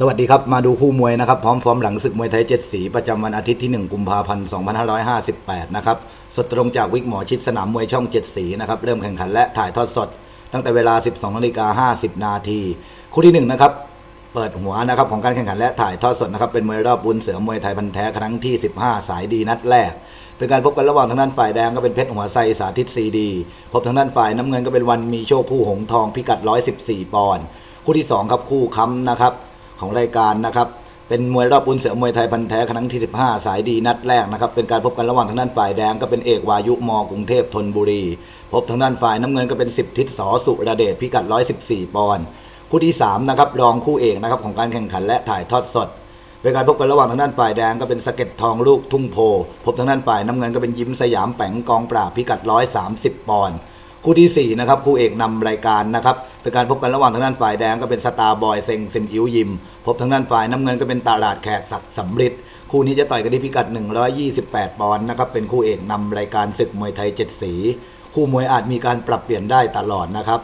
สวัสดีครับ มาดูคู่มวยนะครับ พร้อมพร้อมหลังศึกมวยไทยเจ็ดสี ประจำวันอาทิตย์ที่ 1 กุมภาพันธ์ 2558 นะครับ สดตรงจากวิกหมอชิดสนามมวยช่องเจ็ดสีนะครับ เริ่มแข่งขันและถ่ายทอดสด ตั้งแต่เวลา 12นาฬิกา50 นาที คู่ที่ 1 นะครับ เปิดหัวนะครับของการแข่งขันและถ่ายทอดสดนะครับ เป็นมวยรอบบุญเสือมวยไทยพันแท้ครั้งที่ 15 สายดีนัดแรก เป็นการพบกันระหว่างทางด้านฝ่ายแดงก็เป็นเพชรหัวไซสาธิตซีดี พบทางด้านฝ่ายน้ำเงินก็เป็นวันมีโชคผู้หงทองพิกัด 114 ปอนด์ คู่ที่2ครับคู่ค้ำนะครับ ของรายการนะครับ เป็นมวยรอบบุญเสือมวยไทยพันธุ์แท้ครั้งที่ 15 สายดีนัดแรกนะครับ เป็นการพบกันระหว่างทางด้านฝ่ายแดงก็เป็นเอกวายุมอกรุงเทพธนบุรี พบทางด้านฝ่ายน้ำเงินก็เป็น 10 ทิศสอสุระเดชพิกัด 114 ปอนด์คู่ที่3นะครับรองคู่เอกนะครับของการแข่งขันและถ่ายทอดสดเป็นการพบกันระหว่างทางด้านฝ่ายแดงก็เป็นสะเก็ดทองลูกทุ่งโพ พบทางด้านฝ่ายน้ำเงินก็เป็นยิ้มสยามแปงกองปราบพิกัด 130 ปอนด์คู่ที่4นะครับคู่เอกนำรายการนะครับ เป็นการพบกันระหว่างทางด้านฝ่ายแดงก็เป็นสตาร์บอยเซ็งซิมอิวยิม พบทางด้านฝ่ายน้ำเงินก็เป็นตาลาดแขกศักดิ์สำริดคู่นี้จะต่อยกันที่พิกัด 128 ปอนด์นะครับ เป็นคู่เอกนำรายการศึกมวยไทยเจ็ดสี คู่มวยอาจมีการปรับเปลี่ยนได้ตลอดนะครับ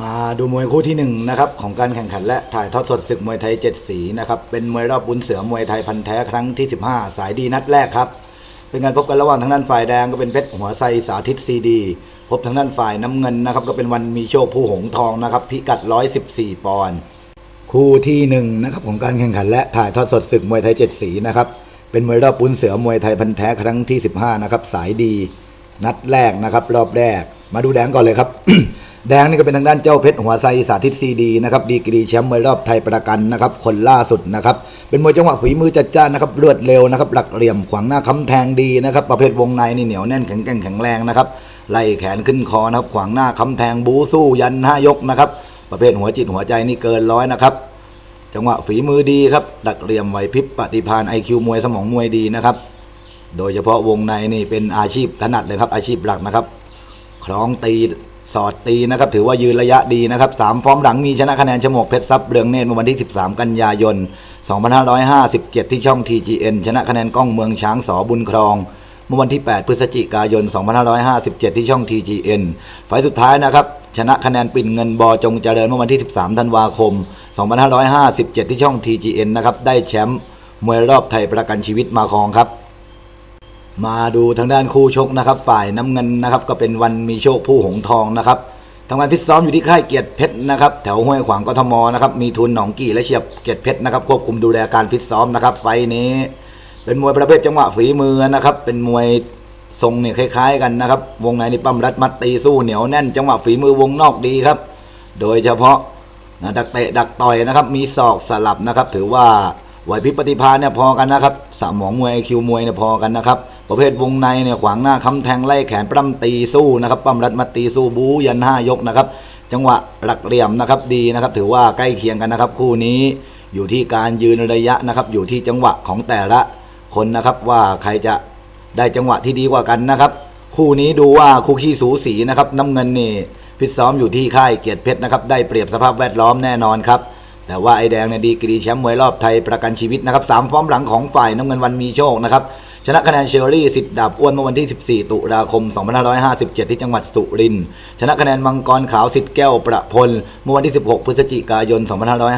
มาดูมวยคู่ที่หนึ่งนะครับของการแข่งขันและถ่ายทอดสดศึกมวยไทยเจ็ดสีนะครับเป็นมวยรอบบุญเสือมวยไทยพันแท้ครั้งที่ 15 สายดีนัดแรกครับเป็นการพบกันระหว่างทางด้านฝ่ายแดงก็เป็นเพชรหัวไซสาธิตซีดี พบทางด้านฝ่ายน้ำเงินนะครับ ก็เป็นวันมีโชคผู้หงทองนะครับ พิกัด 114 ปอนด์คู่ที่หนึ่งนะครับของการแข่งขันและถ่ายทอดสดศึกมวยไทยเจ็ดสีนะครับ เป็นมวยรอบบุญเสือมวยไทยพันแท้ครั้งที่ 15 นะครับ สายดี นัดแรกนะครับ รอบแรก มาดูแดงก่อนเลยครับ แดงนี่ก็เป็นทางด้านเจ้าเพชรหัวไซสาธิตซีดีนะครับดีกรีแชมป์มวยรอบไทยประกันนะครับ คนล่าสุดนะครับ เป็นมวยจังหวะฝีมือจัดจ้านนะครับรวดเร็วนะครับ หลักเหลี่ยมขวางหน้าค้ำแทงดีนะครับ ประเภทวงในนี่เหนียวแน่นแข็งแกร่งแข็งแรงนะครับไล่แขนขึ้นคอนะครับ ขวางหน้าค้ำแทงบูสู้ยันห้ายกนะครับ ประเภทหัวจิตหัวใจนี่เกินร้อยนะครับ จังหวะฝีมือดีครับ ดักเหลี่ยมไหวพริบปฏิภาณไอคิวมวยสมองมวยดีนะครับ โดยเฉพาะวงในนี่เป็นอาชีพถนัดเลยครับ อาชีพหลักนะครับ คล้องตีสอดตีนะครับ ถือว่ายืนระยะดีนะครับสามฟอร์มหลังมีชนะคะแนนชมวกเพชรทรัพย์เรืองเนตรเมื่อวันที่ 13 กันยายน 2557 ที่ช่อง TGN ชนะคะแนนกล้องเมืองช้างสอบุญครอง มื่อวันที่ 8 พฤศจิกายน 2557 ที่ช่อง TGN ไฟสุดท้ายนะครับ ชนะคะแนนปิ่นเงินบอจงเจริญเมื่อวันที่ 13 ธันวาคม 2557 ที่ช่อง TGN นะครับ ได้แชมป์มวยรอบไทยประกันชีวิตมาครองครับ มาดูทางด้านคู่ชกนะครับ ฝ่ายน้ำเงินนะครับ ก็เป็นวันมีโชคผู้หงทองนะครับทำงานฟิตซ้อมอยู่ที่ค่ายเกียรติเพชรนะครับแถวห้วยขวางกทมนะครับมีทุนหนองกี่และเฉียบเกียรติเพชรนะครับควบคุมดูแลการฟิตซ้อมนะครับไฟนี้ เป็นมวยประเภทจังหวะฝีมือนะครับ เป็นมวยทรงเนี่ยคล้ายๆ กันนะครับ วงในนี่ปั้มรัดมัดตีสู้เหนียวแน่น จังหวะฝีมือวงนอกดีครับ โดยเฉพาะนะดักเตะดักต่อยนะครับ มีศอกสลับนะครับ ถือว่าไหวพริบปฏิภาณเนี่ยพอกันนะครับสมองมวยคิวมวยเนี่ยพอกันนะครับ ประเภทวงในเนี่ยขวางหน้าค้ำแทงไล่แขนปล้ำตีสู้นะครับปั้มรัดมัดตีสู้บู๊ยันห้ายกนะครับ จังหวะหลักเหลี่ยมนะครับดีนะครับ ถือว่าใกล้เคียงกันนะครับ คู่นี้อยู่ที่การยืนระยะนะครับ อยู่ที่จังหวะของแต่ละ คนนะครับว่าใครจะได้จังหวะที่ดีกว่ากันนะครับ คู่นี้ดูว่าคู่ขี้สูสีนะครับ น้ำเงินนี่พิตซ้อมอยู่ที่ค่ายเกียรติเพชรนะครับ ได้เปรียบสภาพแวดล้อมแน่นอนครับ แต่ว่าไอ้แดงเนี่ยดีกรีแชมป์มวยรอบไทยประกันชีวิตนะครับสามฟอร์มหลังของฝ่ายน้ำเงินวันมีโชคนะครับ ชนะคะแนนเชอรี่สิทธิ์ดาบอ้วนเมื่อวันที่ 14 ตุลาคม 2557 ที่จังหวัดสุรินทร์ชนะคะแนนมังกรขาวสิทธิ์แก้วประพลเมื่อวันที่ 16 พฤศจิกายน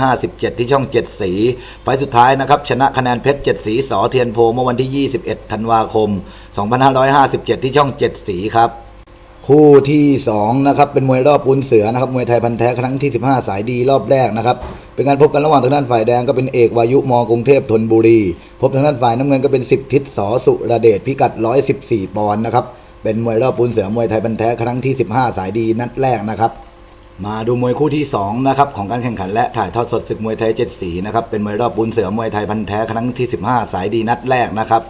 2557 ที่ช่อง 7 สีไฟสุดท้ายนะครับชนะคะแนนเพชร 7 สีสอเทียนโพเมื่อวันที่ 21 ธันวาคม 2557 ที่ช่อง 7 สีครับคู่ที่2นะครับเป็นมวยรอบปุนเสือนะครับมวยไทยพันแท้ครั้งที่ 15 สายดีรอบแรกนะครับ เป็นการพบกันระหว่างทางด้านฝ่ายแดงก็เป็นเอกวายุมกรุงเทพธนบุรี พบทางด้านฝ่ายน้ำเงินก็เป็นสิบทิศสอสุรเดชพิกัด 114 ปอนด์นะครับ เป็นมวยรอบปุนเสือมวยไทยพันแท้ครั้งที่ 15 สายดีนัดแรกนะครับมาดูมวยคู่ที่2นะครับของการแข่งขันและถ่ายทอดสดศึกมวยไทยเจ็ดสีนะครับเป็นมวยรอบบุญเสือมวยไทยพันแท้ครั้งที่ 15 สายดีนัดแรกนะครับ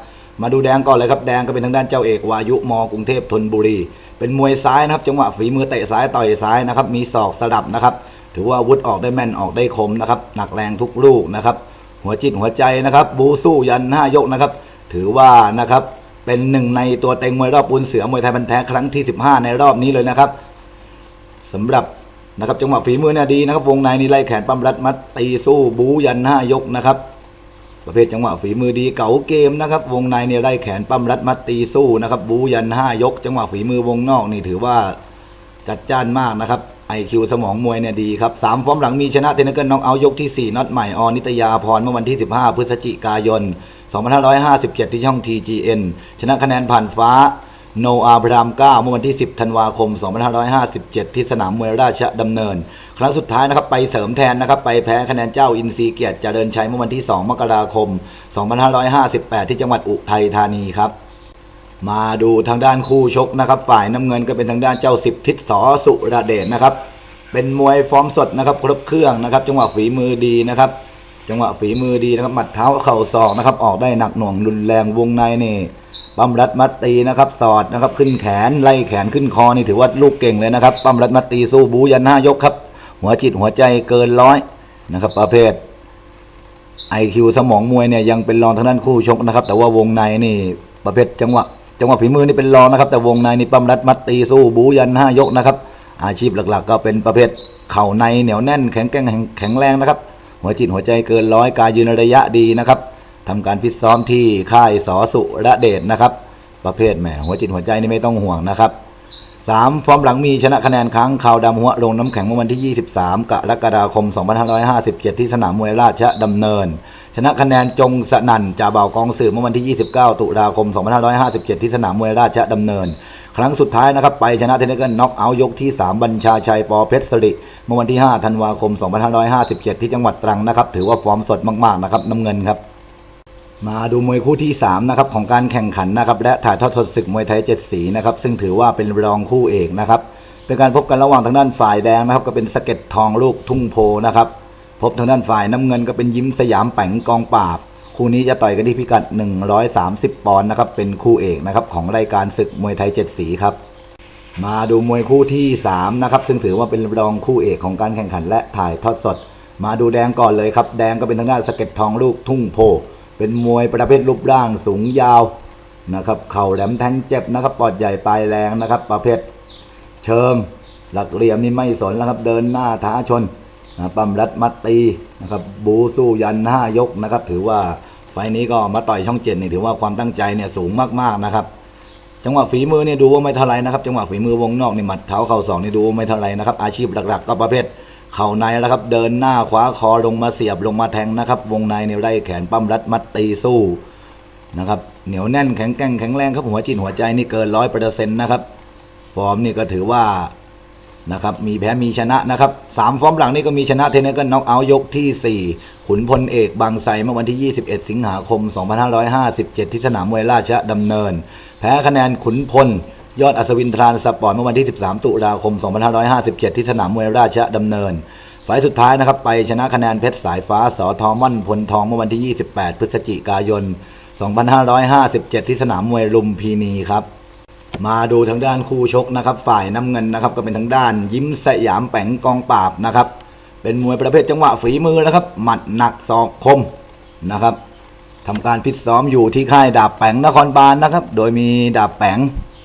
มาดูแดงก่อนเลยครับแดงก็เป็นทางด้านเจ้าเอกวายุมกรุงเทพธนบุรี เป็นมวยซ้ายนะครับจังหวะฝีมือเตะซ้ายต่อยซ้ายนะครับมีศอกสลับนะครับ ถือว่าอาวุธออกได้แม่นออกได้คมนะครับ หนักแรงทุกลูกนะครับ หัวจิตหัวใจนะครับ บูสู้ยันห้ายกนะครับ ถือว่านะครับเป็นหนึ่งในตัวเต็งมวยรอบบุญเสือมวยไทยพันแท้ครั้งที่ 15 ในรอบนี้เลยนะครับสำหรับนะครับจังหวะฝีมือเนี่ยดีนะครับ วงในนี่ไล่แขนปั้มรัดมัดตีสู้บูยันห้ายกนะครับ ประเภทจังหวะฝีมือดีเก๋าเกมนะครับ วงในนี่ไล่แขนปั้มรัดมัดตีสู้นะครับ บูยันห้ายก จังหวะฝีมือวงนอกนี่ถือว่าจัดจ้านมากนะครับ IQ สมองมวยเนี่ยดีครับสามฟอร์มหลังมีชนะเทนนิสเกิลน็อกเอายกที่ 4น็อตใหม่ออนิตยาพรเมื่อวันที่ 15 พฤศจิกายน 2557 ที่ช่อง TGN ชนะคะแนนผ่านฟ้าโนอาบราม9เมื่อวันที่ 10 ธันวาคม 2557 ที่สนามมวยราชดำเนิน ครั้งสุดท้ายนะครับไปเสริมแทนนะครับไปแพ้คะแนนเจ้าอินทรีเกียรติเจริญชัยเมื่อวันที่ 2 มกราคม 2558 ที่จังหวัดอุทัยธานีครับ มาดูทางด้านคู่ชกนะครับ ฝ่ายน้ำเงินก็เป็นทางด้านเจ้าสิบทิศสอสุรเดชนะครับ เป็นมวยฟอร์มสดนะครับ ครบเครื่องนะครับ จังหวะฝีมือดีนะครับ จังหวะฝีมือดีนะครับหมัดเท้าเข่าศอกนะครับ ออกได้หนักหน่วงรุนแรงวงในนี่ปั๊มรัดมัดตีนะครับ สอดนะครับ ขึ้นแขนไล่แขนขึ้นคอนี่ถือว่าลูกเก่งเลยนะครับปั๊มรัดมัดตีสู้บูยันห้ายกครับ หัวจิตหัวใจเกินร้อยนะครับ ประเภทไอคิวสมองมวยเนี่ยยังเป็นรองทางด้านคู่ชกนะครับ แต่ว่าวงในนี่ประเภทจังหวะ จังหวะฝีมือนี่เป็นรองนะครับ แต่วงในนี่ปั้มรัดมัดตีสู้บูยันห้ายกนะครับ อาชีพหลักๆ ก็เป็นประเภทเข่าในเหนียวแน่นแข็งแกร่งแข็งแรงนะครับ หัวจิตหัวใจเกินร้อยการยืนระยะดีนะครับทำการฟิตซ้อมที่ค่ายสอสุระเดชนะครับ ประเภทแหมหัวจิตหัวใจนี่ไม่ต้องห่วงนะครับ สามฟอร์มหลังมีชนะคะแนนครั้งข่าวดำหัวลงน้ำแข็งเมื่อวันที่ 23 กรกฎาคม 2557 ที่สนามมวยราชดำเนิน ชนะคะแนนจงสนั่นจ่าเบากองสื่อเมื่อวันที่ 29 ตุลาคม 2557 ที่สนามมวยราชดำเนิน ครั้งสุดท้ายนะครับ ไปชนะเทนนิสเกิลน็อกเอาท์ยกที่ 3 บัญชาชัยปอเพชรสริเมื่อวันที่ 5 ธันวาคม 2557 ที่จังหวัดตรังนะครับถือว่าฟอร์มสดมากๆนะครับน้ำเงินครับ มาดูมวยคู่ที่ 3 นะครับ ของการแข่งขันนะครับ และถ่ายทอดสดศึกมวยไทยเจ็ดสีนะครับ ซึ่งถือว่าเป็นรองคู่เอกนะครับ เป็นการพบกันระหว่างทางด้านฝ่ายแดงนะครับ ก็เป็นสะเก็ดทองลูกทุ่งโพนะครับ พบทางด้านฝ่ายน้ำเงินก็เป็นยิ้มสยามแป๋งกองปราบ คู่นี้จะต่อยกันที่พิกัด 130 ปอนด์นะครับ เป็นคู่เอกนะครับของรายการศึกมวยไทยเจ็ดสีครับ มาดูมวยคู่ที่3นะครับ ซึ่งถือว่าเป็นรองคู่เอกของการแข่งขันและถ่ายทอดสด มาดูแดงก่อนเลยครับ แดงก็เป็นทางด้านสะเก็ดทองลูกทุ่งโพ เป็นมวยประเภทรูปร่างสูงยาวนะครับ เข่าแหลมแทงเจ็บนะครับ ปอดใหญ่ปลายแรงนะครับ ประเภทเชิง หลักเหลี่ยมนี่ไม่สนแล้วครับ เดินหน้าท้าชนนะปั๊มรัดมัดตีนะครับ บูสู้ยันห้ายกนะครับ ถือว่าไฟนี้ก็มาต่อยช่องเจ็ดนี่ถือว่าความตั้งใจเนี่ยสูงมากๆนะครับ จังหวะฝีมือเนี่ยดูว่าไม่เท่าไรนะครับ จังหวะฝีมือวงนอกนี่หมัดเท้าเข่าสองนี่ดูไม่เท่าไรนะครับ อาชีพหลัก ๆ ก็ประเภท เข่าในแล้วครับ เดินหน้าขวาคอลงมาเสียบลงมาแทงนะครับ วงในเนี่ยไล่แขนปั้มรัดมัดตีสู้นะครับ เหนียวแน่นแข็งแกร่งแข็งแรงครับหัวจิตหัวใจนี่เกินร้อยเปอร์เซ็นต์นะครับฟอร์มนี่ก็ถือว่านะครับมีแพ้มีชนะนะครับสามฟอร์มหลังนี่ก็มีชนะเทนนิสก็น็อกเอาท์ยกที่สี่ขุนพลเอกบางไทรเมื่อวันที่ 21 สิงหาคม 2557 ที่สนามมวยราชดำเนิน แพ้คะแนนขุนพล ยอดอัศวินทรานสปอร์ตเมื่อวันที่ 13 ตุลาคม 2557 ที่สนามมวยราชดำเนินไฟล์สุดท้ายนะครับ ไปชนะคะแนนเพชรสายฟ้าสอทอม่อนพลทองเมื่อวันที่ 28 พฤศจิกายน 2557 ที่สนามมวยลุมพินีครับมาดูทางด้านคู่ชกนะครับ ฝ่ายน้ำเงินนะครับ ก็เป็นทางด้านยิ้มสยามแปงกองปราบนะครับ เป็นมวยประเภทจังหวะฝีมือนะครับ หมัดหนักศอกคมนะครับทำการพิตซ้อมอยู่ที่ค่ายดาบแปงนครบาลนะครับ โดยมีดาบแปง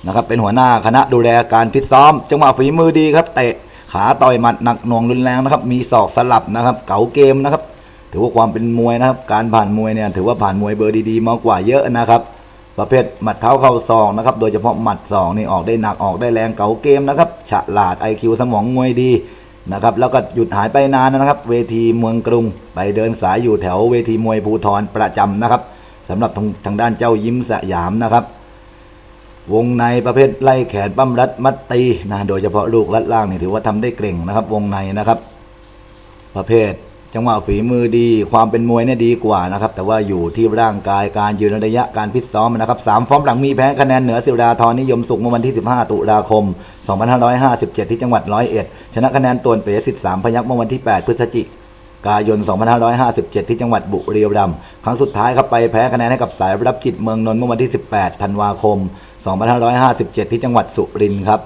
นะครับเป็นหัวหน้าคณะดูแลการพิตซ้อม จังหวะฝีมือดีครับเตะขาต่อยหมัดหนักหน่วงรุนแรงนะครับ มีศอกสลับนะครับ เก๋าเกมนะครับ ถือว่าความเป็นมวยนะครับ การผ่านมวยเนี่ยถือว่าผ่านมวยเบอร์ดีๆมากกว่าเยอะนะครับ ประเภทหมัดเท้าเข่าซองนะครับ โดยเฉพาะหมัดสองนี่ออกได้หนักออกได้แรงเก๋าเกมนะครับฉลาด IQ สมองมวยดีนะครับแล้วก็หยุดหายไปนานนะครับ เวทีเมืองกรุง ไปเดินสายอยู่แถวเวทีมวยภูทรประจำนะครับสำหรับทางทางด้านเจ้ายิ้มสยามนะครับ วงในประเภทไล่แขนปั้มรัดมัดตีนะโดยเฉพาะลูกรัดล่างนี่ถือว่าทำได้เก่งนะครับ วงในนะครับ ประเภทจังหวะฝีมือดี ความเป็นมวยเนี่ยดีกว่านะครับ แต่ว่าอยู่ที่ร่างกายการยืนระยะการพิตซ้อมนะครับสามฟอร์มหลังมีแพ้คะแนนเหนือศิราธรนิยมสุขเมื่อวันที่ 15 ตุลาคม 2557 ที่จังหวัดร้อยเอ็ดชนะคะแนนตวนเป๋สิทธิ์สามพยักเมื่อวันที่ 8 พฤศจิกายน 2557 ที่จังหวัดบุรีรัมย์ครั้งสุดท้ายครับไปแพ้คะแนนให้กับสายรับจิตเมืองนนท์เมื่อวันที่ 18 ธันวาคม 2557 ที่จังหวัดสุรินทร์ครับ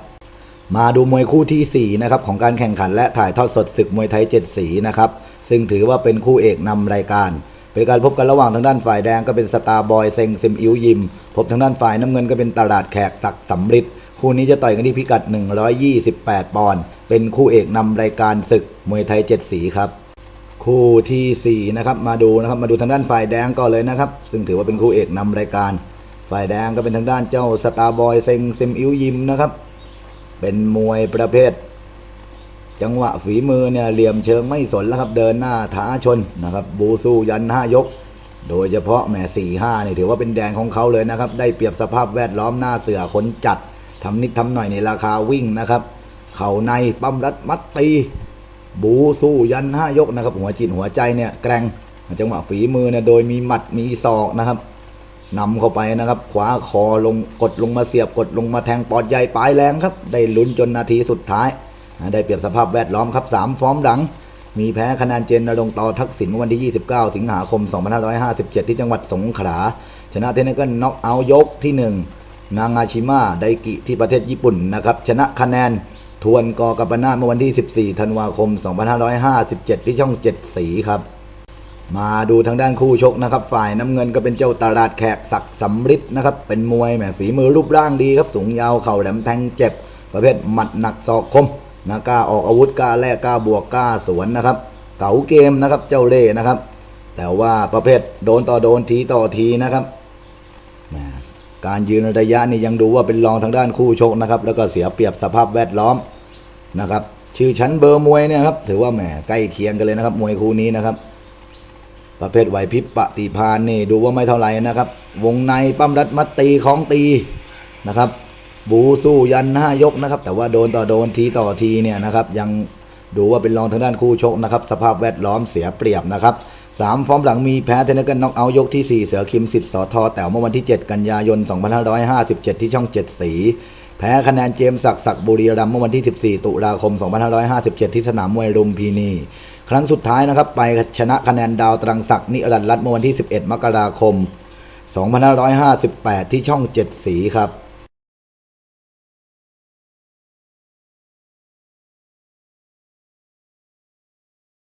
มาดูมวยคู่ที่ 4 นะครับ ของการแข่งขันและถ่ายทอดสดศึกมวยไทยเจ็ดสีนะครับ ซึ่งถือว่าเป็นคู่เอกนำรายการ เป็นการพบกันระหว่างทางด้านฝ่ายแดงก็เป็นสตาร์บอยเซงซิมอิวยิม พบทางด้านฝ่ายน้ำเงินก็เป็นตลาดแขกศักดิ์สำริดคู่นี้จะต่อยกันที่พิกัด 128 ปอนด์เป็นคู่เอกนำรายการศึกมวยไทยเจ็ดสีครับคู่ที่4นะครับมาดูนะครับมาดูทางด้านฝ่ายแดงก่อนเลยนะครับ ซึ่งถือว่าเป็นคู่เอกนำรายการ ฝ่ายแดงก็เป็นทางด้านเจ้าสตาร์บอยเซงซิมอิวยิมนะครับ เป็นมวยประเภท จังหวะฝีมือเนี่ยเหลี่ยมเชิงไม่สนแล้วครับ เดินหน้าท้าชนนะครับ บูสู้ยันห้ายก โดยเฉพาะแหม่สี่ห้านี่ถือว่าเป็นแดนของเขาเลยนะครับ ได้เปรียบสภาพแวดล้อมหน้าเสือคนจัดทำนิดทำหน่อยในราคาวิ่งนะครับ เข่าในปั้มรัดมัดตีบูสู้ยันห้ายกนะครับ หัวจิตหัวใจเนี่ยแกร่งจังหวะฝีมือเนี่ยโดยมีหมัดมีศอกนะครับ นำเข้าไปนะครับ ขวาคอลงกดลงมาเสียบกดลงมาแทงปอดใหญ่ปลายแรงครับ ได้ลุ้นจนนาทีสุดท้าย ได้เปรียบสภาพแวดล้อมครับสามฟอร์มหลัง มีแพ้คะแนนเจนนรงต่อทักษิณวันที่ 29 สิงหาคม 2557 ที่จังหวัดสงขลาชนะเทนนิสก็น็อกเอายกที่ 1 นางาชิมะไดกิที่ประเทศญี่ปุ่นนะครับชนะคะแนนทวนกอกัปนาเมื่อวันที่ 14 ธันวาคม 2557 ที่ช่อง 7 สีครับ มาดูทางด้านคู่ชกนะครับ ฝ่ายน้ำเงินก็เป็นเจ้าตลาดแขกศักดิ์สำริดนะครับ เป็นมวยแหมฝีมือรูปร่างดีครับ สูงยาวเข่าแหลมแทงเจ็บ ประเภทหมัดหนักศอกคมนะกล้าออกอาวุธกล้าแลกกล้าบวกกล้าสวนนะครับเก๋าเกมนะครับเจ้าเล่ห์นะครับ แต่ว่าประเภทโดนต่อโดนทีต่อทีนะครับการยืนระยะนี่ยังดูว่าเป็นรองทางด้านคู่ชกนะครับ แล้วก็เสียเปรียบสภาพแวดล้อมนะครับ ชื่อชั้นเบอร์มวยเนี่ยครับถือว่าแหมใกล้เคียงกันเลยนะครับ มวยคู่นี้นะครับ ประเภทไหวพริบปฏิพานนี่ดูว่าไม่เท่าไหร่นะครับ วงในปั้มรัดมัดตีของตีนะครับ บูสู้ยันห้ายกนะครับ แต่ว่าโดนต่อโดนทีต่อทีเนี่ยนะครับ ยังดูว่าเป็นรองทางด้านคู่ชกนะครับ สภาพแวดล้อมเสียเปรียบนะครับสามฟอร์มหลังมีแพ้เทนนิสกันน็อกเอายกที่ 4 เสือคิมสิทธิ์สอทอแต่เมื่อวันที่ 7 กันยายน 2557 ที่ช่อง 7 สี แพ้คะแนนเจมส์ศักดิ์ศักดิ์บุรีรัมย์เมื่อวันที่ 14 ตุลาคม 2557 ที่สนามมวยรุมพินี ครั้งสุดท้ายนะครับ ไปชนะคะแนนดาวตรังศักดิ์นิรันดร์รัตน์เมื่อวันที่ 11 มกราคม 2558 ที่ช่อง 7 สีครับ